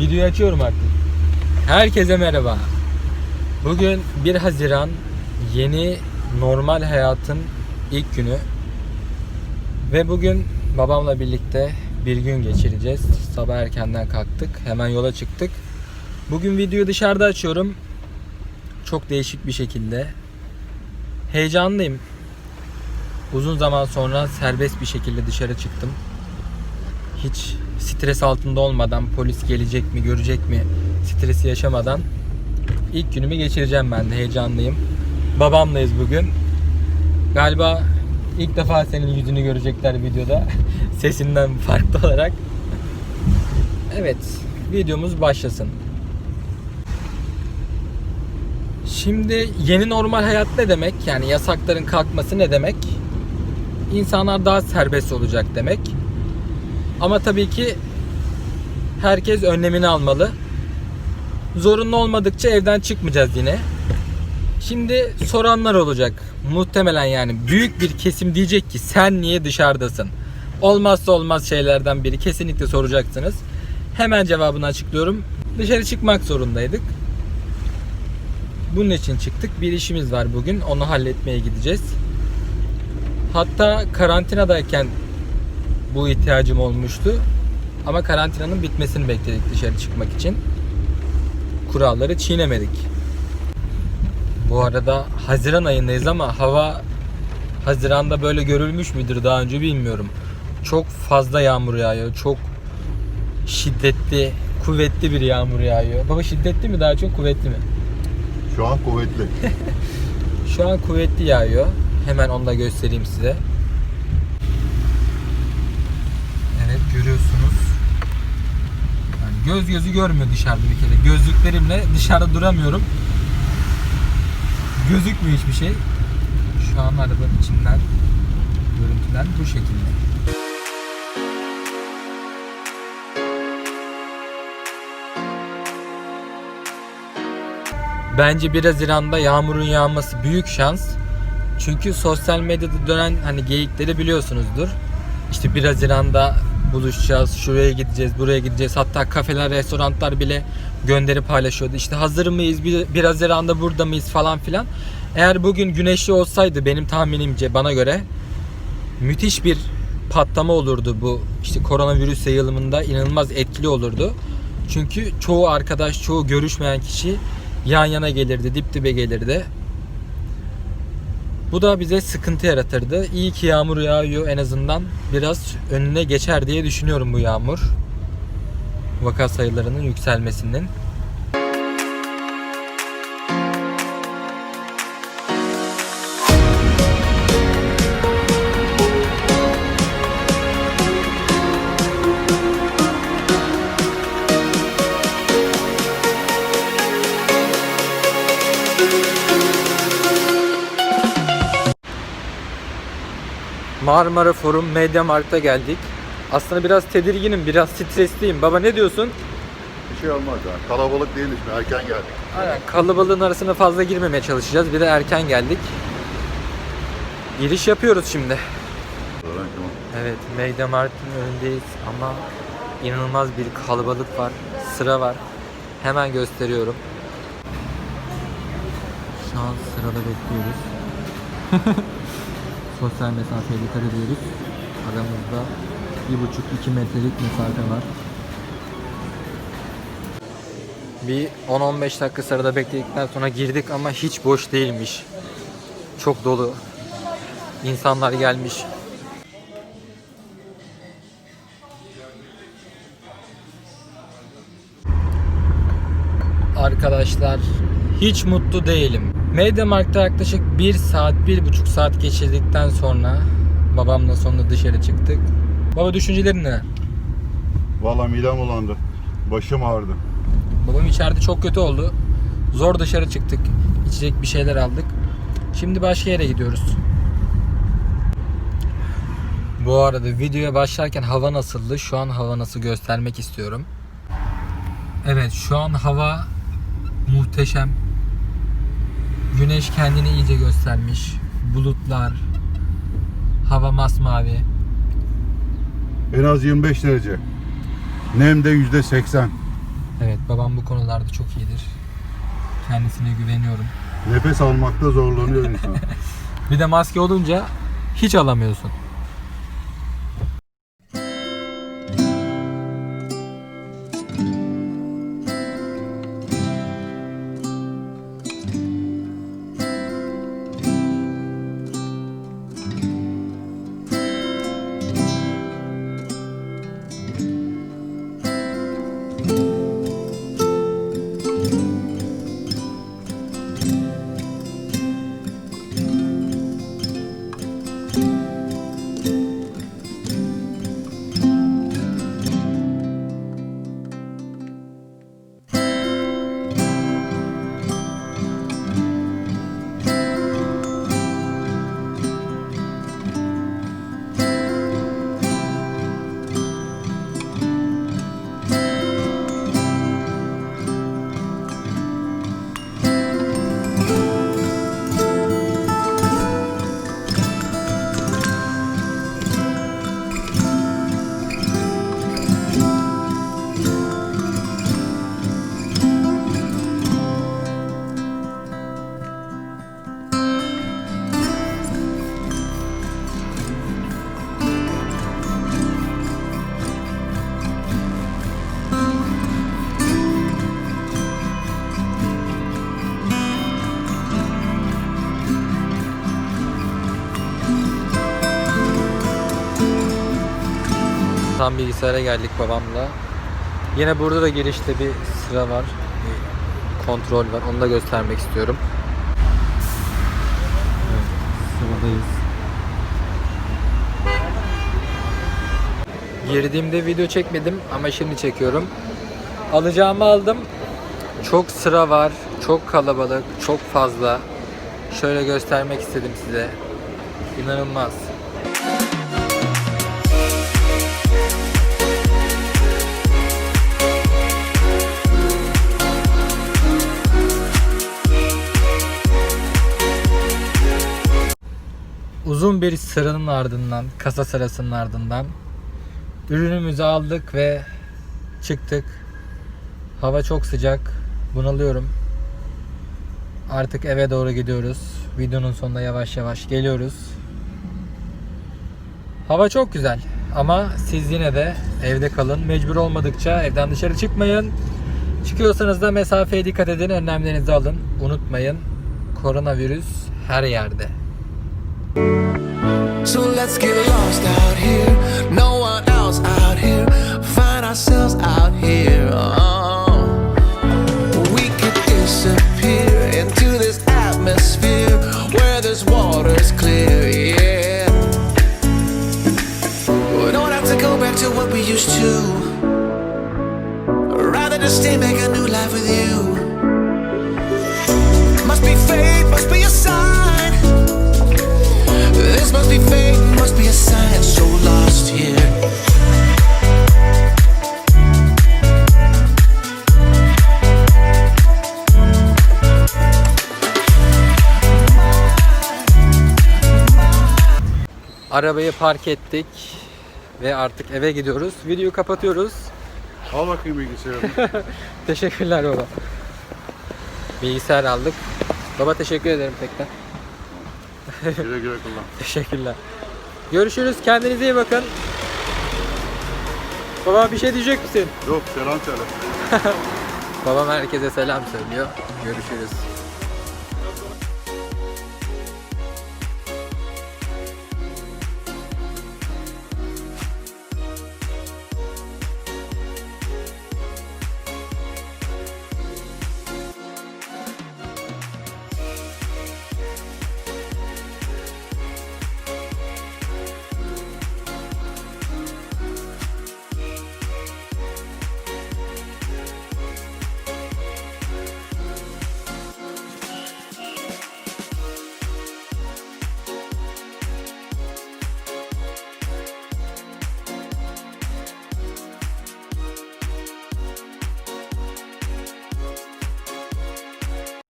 Videoyu açıyorum artık. Herkese merhaba. Bugün 1 Haziran yeni normal hayatın ilk günü. Ve bugün babamla birlikte bir gün geçireceğiz. Sabah erkenden kalktık. Hemen yola çıktık. Bugün videoyu dışarıda açıyorum. Çok değişik bir şekilde. Heyecanlıyım. Uzun zaman sonra serbest bir şekilde dışarı çıktım. Hiç stres altında olmadan polis gelecek mi görecek mi stresi yaşamadan ilk günümü geçireceğim ben de heyecanlıyım. Babamlayız bugün. Galiba ilk defa senin yüzünü görecekler videoda. Sesinden farklı olarak. Evet, videomuz başlasın. Şimdi yeni normal hayat ne demek? Yani yasakların kalkması ne demek? İnsanlar daha serbest olacak demek. Ama tabii ki herkes önlemini almalı. Zorunlu olmadıkça evden çıkmayacağız yine. Şimdi soranlar olacak. Muhtemelen yani büyük bir kesim diyecek ki sen niye dışarıdasın? Olmazsa olmaz şeylerden biri kesinlikle soracaksınız. Hemen cevabını açıklıyorum. Dışarı çıkmak zorundaydık. Bunun için çıktık. Bir işimiz var bugün. Onu halletmeye gideceğiz. Hatta karantinadayken bu ihtiyacım olmuştu. Ama karantinanın bitmesini bekledik dışarı çıkmak için. Kuralları çiğnemedik. Bu arada Haziran ayındayız ama hava Haziran'da böyle görülmüş müdür daha önce bilmiyorum. Çok fazla yağmur yağıyor. Çok şiddetli, kuvvetli bir yağmur yağıyor. Baba şiddetli mi daha çok kuvvetli mi? Şu an kuvvetli. Şu an kuvvetli yağıyor. Hemen onu da göstereyim size. Evet görüyorsunuz. Yani göz gözü görmüyor dışarıda bir kere. Gözlüklerimle dışarıda duramıyorum. Gözükmüyor hiçbir şey. Şu an arabanın içinden görüntüler bu şekilde. Bence 1 Haziran'da yağmurun yağması büyük şans. Çünkü sosyal medyada dönen hani geyikleri biliyorsunuzdur. İşte 1 Haziran'da buluşacağız, şuraya gideceğiz, buraya gideceğiz. Hatta kafeler, restoranlar bile gönderi paylaşıyordu. İşte hazır mıyız, 1 Haziran'da burada mıyız falan filan. Eğer bugün güneşli olsaydı benim tahminimce bana göre müthiş bir patlama olurdu bu işte koronavirüs yayılımında inanılmaz etkili olurdu. Çünkü çoğu arkadaş, çoğu görüşmeyen kişi yan yana gelirdi, dip dibe gelirdi. Bu da bize sıkıntı yaratırdı. İyi ki yağmur yağıyor en azından biraz önüne geçer diye düşünüyorum bu yağmur. Vaka sayılarının yükselmesinin. Marmara Forum Media Markt'a geldik. Aslında biraz tedirginim, biraz stresliyim. Baba ne diyorsun? Bir şey olmaz ya. Kalabalık değiliz mi? Erken geldik. Aynen. Kalabalığın arasına fazla girmemeye çalışacağız. Bir de erken geldik. Giriş yapıyoruz şimdi. Evet, Media Markt'ın önündeyiz ama inanılmaz bir kalabalık var, sıra var. Hemen gösteriyorum. Şu an sırada bekliyoruz. Sosyal mesafeye dikkat ediyoruz. Aramızda bir buçuk iki metrelik mesafe var. Bir 10-15 dakika sırada bekledikten sonra girdik ama hiç boş değilmiş. Çok dolu. İnsanlar gelmiş. Arkadaşlar hiç mutlu değilim. Mediamarkt'ta yaklaşık 1 saat, 1,5 saat geçirdikten sonra babamla sonunda dışarı çıktık. Baba düşüncelerin ne? Valla midem bulandı. Başım ağrıdı. Babam içeride çok kötü oldu. Zor dışarı çıktık. İçecek bir şeyler aldık. Şimdi başka yere gidiyoruz. Bu arada videoya başlarken hava nasıldı? Şu an hava nasıl göstermek istiyorum. Evet şu an hava muhteşem. Güneş kendini iyice göstermiş. Bulutlar, hava masmavi. En az 25 derece. Nem de yüzde 80. Evet babam bu konularda çok iyidir. Kendisine güveniyorum. Nefes almakta zorlanıyor insan. Bir de maske olunca hiç alamıyorsun. Tam bilgisayara geldik babamla. Yine burada da girişte bir sıra var. Bir kontrol var. Onu da göstermek istiyorum. Evet, sıradayız. Girdiğimde video çekmedim ama şimdi çekiyorum. Alacağımı aldım. Çok sıra var. Çok kalabalık. Çok fazla. Şöyle göstermek istedim size. İnanılmaz. Uzun bir sıranın ardından, kasa sırasının ardından ürünümüzü aldık ve çıktık. Hava çok sıcak. Bunalıyorum. Artık eve doğru gidiyoruz. Videonun sonunda yavaş yavaş geliyoruz. Hava çok güzel ama siz yine de evde kalın. Mecbur olmadıkça evden dışarı çıkmayın. Çıkıyorsanız da mesafeye dikkat edin, önlemlerinizi alın. Unutmayın. Koronavirüs her yerde. So let's get lost out here. No one else out here. Find ourselves out here. Arabayı park ettik ve artık eve gidiyoruz. Videoyu kapatıyoruz. Al bakayım bilgisayarını. Teşekkürler baba. Bilgisayar aldık. Baba teşekkür ederim tekrar. güle güle kullan. Teşekkürler. Görüşürüz. Kendinize iyi bakın. Baba bir şey diyecek misin? Yok selam söyle. Babam herkese selam söylüyor. Görüşürüz.